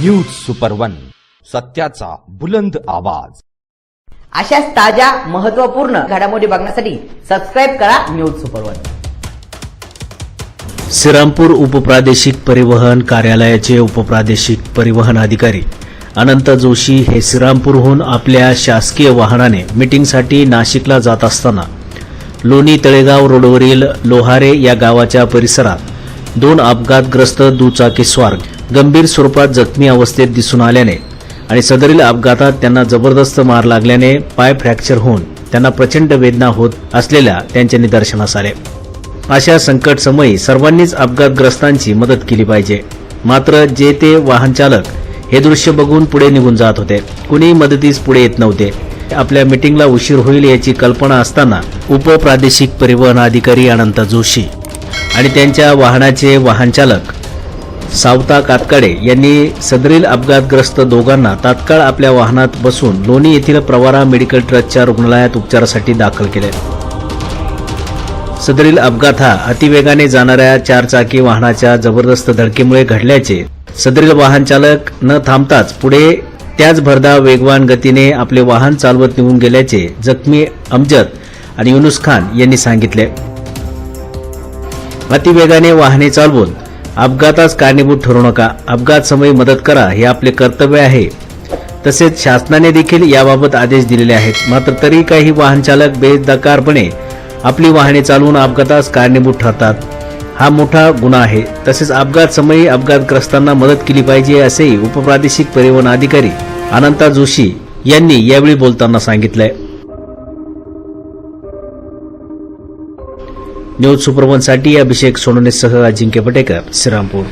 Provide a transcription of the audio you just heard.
News super one सत्याचा बुलंद आवाज. अशाच ताज्या महत्त्वपूर्ण घडामोडी बघण्यासाठी सबस्क्राईब करा न्यूज सुपर वन श्रीरामपूर उपप्रादेशिक परिवहन कार्यालयाचे उपप्रादेशिक परिवहन अधिकारी अनंत जोशी हे श्रीरामपूरहून आपल्या शासकीय वाहनाने मिटिंगसाठी नाशिकला जात असताना लोणी तळेगाव रोडवरील लोहारे या गावाच्या परिसरात दोन अपघातग्रस्त दुचाकीस्वार गंभीर स्वरूपात जखमी अवस्थेत दिसून आल्याने आणि सदरील अपघातात त्यांना जबरदस्त मार लागल्याने पाय फ्रॅक्चर होऊन त्यांना प्रचंड वेदना होत असलेल्या त्यांच्या निदर्शनास आले. अशा संकट समयी सर्वांनीच अपघातग्रस्तांची मदत केली पाहिजे. मात्र जे ते वाहन चालक हे दृश्य बघून पुढे निघून जात होते. कुणी मदतीस पुढे येत नव्हते. आपल्या मिटिंगला उशीर होईल याची कल्पना असताना उपप्रादेशिक परिवहन अधिकारी अनंत जोशी आणि त्यांच्या वाहनाचे वाहन चालक सावता कातकाडे यांनी सदरील अपघातग्रस्त दोघांना तात्काळ आपल्या वाहनात बसून लोणी येथील प्रवारा मेडिकल ट्रस्टच्या रुग्णालयात उपचारासाठी दाखल केले. सदरील अपघात हा अतिवेगाने जाणाऱ्या चारचाकी वाहनाच्या जबरदस्त धडकेमुळे घडल्याचे सदरील वाहन चालक न थांबताच पुढे त्याच भरधाव वेगवान गतीने आपले वाहन चालवत निघून गेल्याचे जखमी अमजद आणि युनुस खान यांनी सांगितले. अतिवेगाने वाहने चालवून अपघातास कारणीभूत ठरू नका. अपघात समयी मदत करा हे आपले कर्तव्य आहे. तसेच शासनाने देखील याबाबत आदेश दिलेले आहेत. मात्र तरी काही वाहन चालक बेदकारपणे आपली वाहने चालवून अपघातास कारणीभूत ठरतात. हा मोठा गुन्हा आहे. तसेच अपघात समयी अपघातग्रस्तांना मदत केली पाहिजे असेही उपप्रादेशिक परिवहन अधिकारी अनंता जोशी यांनी यावेळी बोलताना सांगितलंय. न्यूज सुपरवनसाठी अभिषेक सोनोनेसह अजिंक्य पटेकर श्रीरामपूर.